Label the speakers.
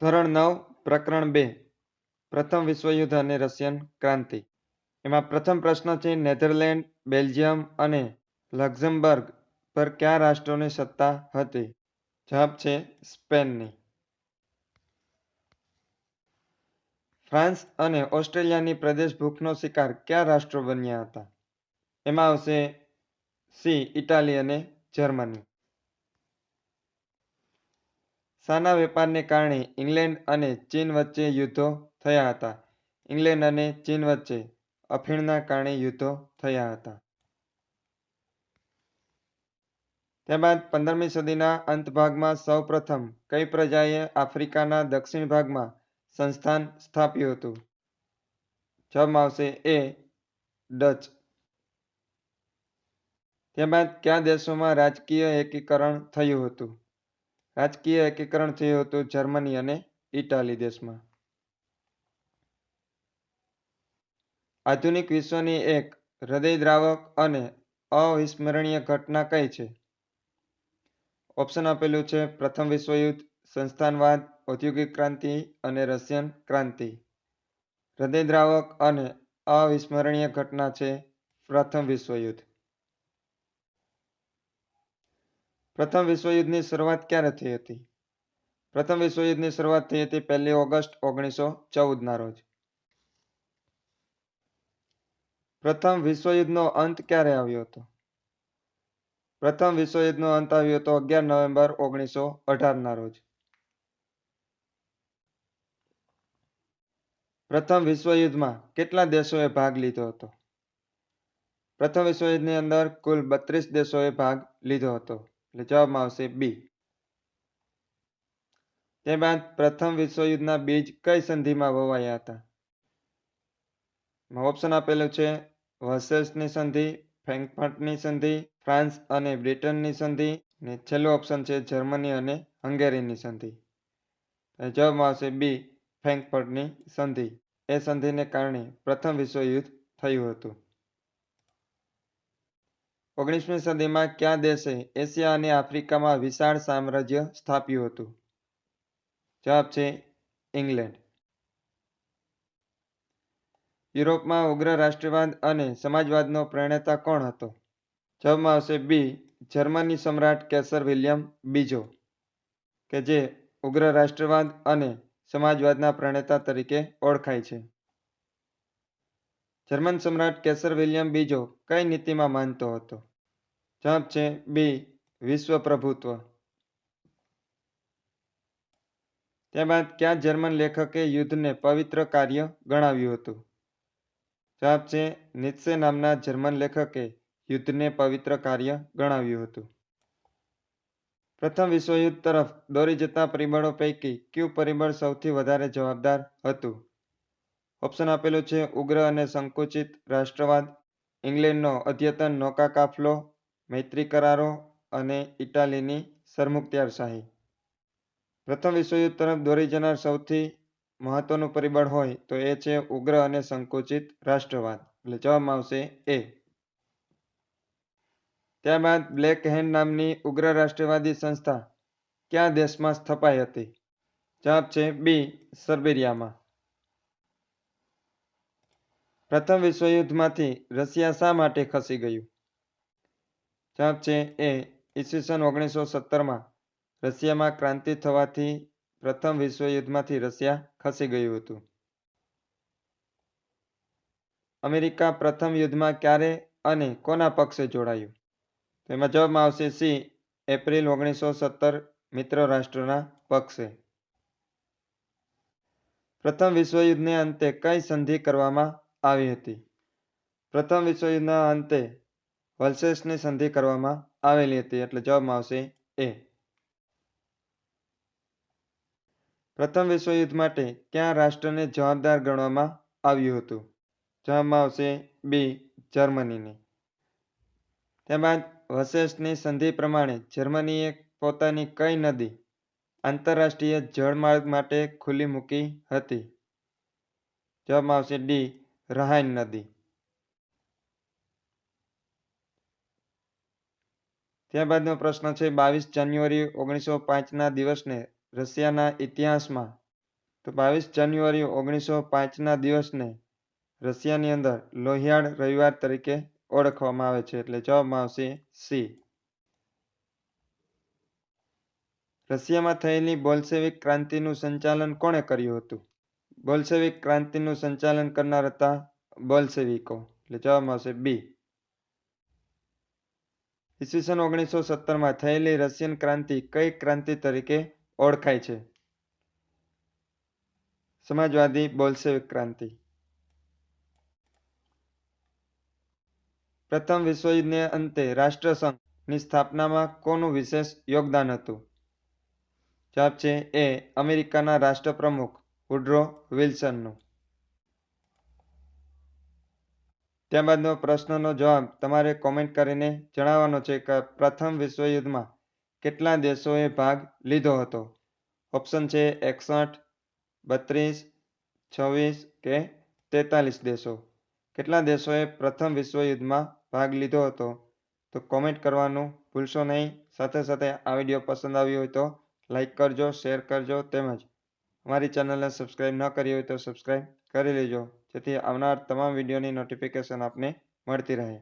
Speaker 1: ધોરણ નવ, પ્રકરણ બે, પ્રથમ વિશ્વયુદ્ધ અને રશિયન ક્રાંતિ. એમાં પ્રથમ પ્રશ્ન છે, નેધરલેન્ડ, બેલ્જિયમ અને લક્ઝમબર્ગ પર કયા રાષ્ટ્રોની સત્તા હતી? જવાબ છે, સ્પેનની. ફ્રાન્સ અને ઓસ્ટ્રેલિયાની પ્રદેશ ભૂખનો શિકાર કયા રાષ્ટ્રો બન્યા હતા? એમાં આવશે સી, ઇટાલી અને જર્મની. શાના વેપારને કારણે ઇંગ્લેન્ડ અને ચીન વચ્ચે યુદ્ધો થયા હતા. ઇંગ્લેન્ડ અને ચીન વચ્ચે અફીણના કારણે યુદ્ધો થયા હતા. ત્યારબાદ પંદરમી સદીના અંત ભાગમાં સૌ પ્રથમ કઈ પ્રજાએ આફ્રિકાના દક્ષિણ ભાગમાં સંસ્થાન સ્થાપ્યું હતું? જવાબ આવશે એ, ડચ. ત્યારબાદ કયા દેશોમાં રાજકીય એકીકરણ થયું હતું? રાજકીય એકીકરણ થયું હતું જર્મની અને ઇટાલી દેશમાં. આધુનિક વિશ્વની એક હૃદયદ્રાવક અને અવિસ્મરણીય ઘટના કઈ છે? ઓપ્શન આપેલું છે પ્રથમ વિશ્વયુદ્ધ, સંસ્થાનવાદ, ઔદ્યોગિક ક્રાંતિ અને રશિયન ક્રાંતિ. હૃદયદ્રાવક અને અવિસ્મરણીય ઘટના છે પ્રથમ વિશ્વયુદ્ધ. પ્રથમ વિશ્વયુદ્ધની શરૂઆત ક્યારે થઈ હતી? પ્રથમ વિશ્વયુદ્ધની શરૂઆત થઈ હતી પહેલી ઓગસ્ટ ઓગણીસો ચૌદના રોજ. પ્રથમ વિશ્વયુદ્ધનો અંત ક્યારે આવ્યો હતો? પ્રથમ વિશ્વયુદ્ધનો અંત આવ્યો હતો અગિયાર નવેમ્બર ઓગણીસો અઢારના રોજ. પ્રથમ વિશ્વયુદ્ધમાં કેટલા દેશોએ ભાગ લીધો હતો? પ્રથમ વિશ્વયુદ્ધની અંદર કુલ બત્રીસ દેશોએ ભાગ લીધો હતો. એટલે જવાબમાં આવશે બી ત્યારબાદ પ્રથમ વિશ્વયુદ્ધના બીજ કઈ સંધિમાં વવાયા હતા? ઓપ્શન આપેલું છે વર્સેલ્સની સંધિ, ફ્રેન્કફર્ટની સંધિ, ફ્રાન્સ અને બ્રિટનની સંધિ ને છેલ્લો ઓપ્શન છે જર્મની અને હંગેરીની સંધિ. જવાબમાં આવશે બી ફ્રેન્કફર્ટની સંધિ. એ સંધિને કારણે પ્રથમ વિશ્વયુદ્ધ થયું હતું. ઓગણીસમી સદીમાં કયા દેશે એશિયા અને આફ્રિકામાં વિશાળ સામ્રાજ્ય સ્થાપ્યું હતું? જવાબ છે ઇંગ્લેન્ડ. યુરોપમાં ઉગ્ર રાષ્ટ્રવાદ અને સમાજવાદનો પ્રણેતા કોણ હતો? જવાબમાં આવશે બી, જર્મની સમ્રાટ કેસર વિલિયમ બીજો, કે જે ઉગ્ર રાષ્ટ્રવાદ અને સમાજવાદના પ્રણેતા તરીકે ઓળખાય છે. જર્મન સમ્રાટ કેસર વિલિયમ બીજો કઈ નીતિમાં માનતો હતો? જવાબ છે બી વિશ્વ પ્રભુત્વ ત્યારબાદ ક્યાં જર્મન લેખકે યુદ્ધને પવિત્ર કાર્ય ગણાવ્યું હતું? જવાબ છે નિત્સે નામના જર્મન લેખકે યુદ્ધને પવિત્ર કાર્ય ગણાવ્યું હતું. પ્રથમ વિશ્વયુદ્ધ તરફ દોરી જતા પરિબળો પૈકી કયું પરિબળ સૌથી વધારે જવાબદાર હતું? ઓપ્શન આપેલું છે, ઉગ્ર અને સંકુચિત રાષ્ટ્રવાદ, ઇંગ્લેન્ડનો અદ્યતન નૌકા કાફલો, મૈત્રી કરારો અને ઇટાલીની સરમુખત્યારશાહી પ્રથમ વિશ્વયુદ્ધ તરફ દોરી જનાર સૌથી મહત્વનું પરિબળ હોય તો એ છે ઉગ્ર અને સંકુચિત રાષ્ટ્રવાદ. એટલે જવાબમાં આવશે એ. ત્યારબાદ બ્લેક હેન્ડ નામની ઉગ્ર રાષ્ટ્રવાદી સંસ્થા કયા દેશમાં સ્થપાઈ હતી? જવાબ છે બી, સર્બેરિયામાં. પ્રથમ વિશ્વયુદ્ધમાંથી રશિયા શા માટે ખસી ગયું? જવાબ છે એ. ઈસવીસન ઓગણીસો સત્તરમાં રશિયામાં ક્રાંતિ થવાથી પ્રથમ વિશ્વયુદ્ધમાંથી રશિયા ખસી ગયું હતું. અમેરિકા પ્રથમ યુદ્ધમાં ક્યારે અને કોના પક્ષે જોડાયું? તેમાં જવાબમાં આવશે સી. એપ્રિલ ઓગણીસો સત્તર, મિત્ર રાષ્ટ્રના પક્ષે. પ્રથમ વિશ્વયુદ્ધને અંતે કઈ સંધિ કરવામાં આવી હતી. પ્રથમ વિશ્વયુદ્ધના અંતે વલ્સેસની સંધિ કરવામાં આવેલી હતી, એટલે જવાબમાં આવશે એ. પ્રથમ વિશ્વયુદ્ધ માટે કયા રાષ્ટ્રને જવાબદાર ગણવામાં આવ્યું હતું? જવાબમાં આવશે બી, જર્મનીને. ત્યારબાદ વસેસની સંધિ પ્રમાણે જર્મનીએ પોતાની કઈ નદી આંતરરાષ્ટ્રીય જળમાર્ગ માટે ખુલ્લી મૂકી હતી? જવાબમાં આવશે ડી રહાઇન નદી. ત્યારબાદનો પ્રશ્ન છે, બાવીસ જાન્યુઆરી ઓગણીસો પાંચના દિવસને રશિયાના ઇતિહાસમાં. તો બાવીસ જાન્યુઆરી ઓગણીસો પાંચના દિવસને રશિયાની અંદર લોહિયાળ રવિવાર તરીકે ઓળખવામાં આવે છે. એટલે જવાબમાં આવશે સી. રશિયામાં થયેલી બોલ્સેવિક ક્રાંતિનું સંચાલન કોણે કર્યું હતું? બોલ્શેવિક ક્રાંતિનું સંચાલન કરનાર હતા બોલ્સેવિકો એટલે જવાબમાં આવશે બી. ઈસવીસન ઓગણીસો સત્તરમાં થયેલી રશિયન ક્રાંતિ કઈ ક્રાંતિ તરીકે ઓળખાય છે? સમાજવાદી બોલ્સેવિક ક્રાંતિ. પ્રથમ વિશ્વયુદ્ધને અંતે રાષ્ટ્રસંઘની સ્થાપનામાં કોનું વિશેષ યોગદાન હતું? જવાબ છે એ, અમેરિકાના રાષ્ટ્રપ્રમુખ વુડ્રો વિલ્સનનું ત્યારબાદનો પ્રશ્નનો જવાબ તમારે કોમેન્ટ કરીને જણાવવાનો છે કે પ્રથમ વિશ્વયુદ્ધમાં કેટલા દેશોએ ભાગ લીધો હતો? ઓપ્શન છે એકસઠ, બત્રીસ, છવ્વીસ કે તેતાલીસ દેશો. કેટલા દેશોએ પ્રથમ વિશ્વયુદ્ધમાં ભાગ લીધો હતો? તો કોમેન્ટ કરવાનું ભૂલશો નહીં. સાથે સાથે આ વીડિયો પસંદ આવ્યો હોય તો લાઈક કરજો શેર કરજો તેમજ અમારી ચેનલને સબસ્ક્રાઈબ ન કરી હોય તો સબસ્ક્રાઈબ કરી લેજો, જેથી આવનાર તમામ વિડીયોની નોટિફિકેશન આપને મળતી રહે.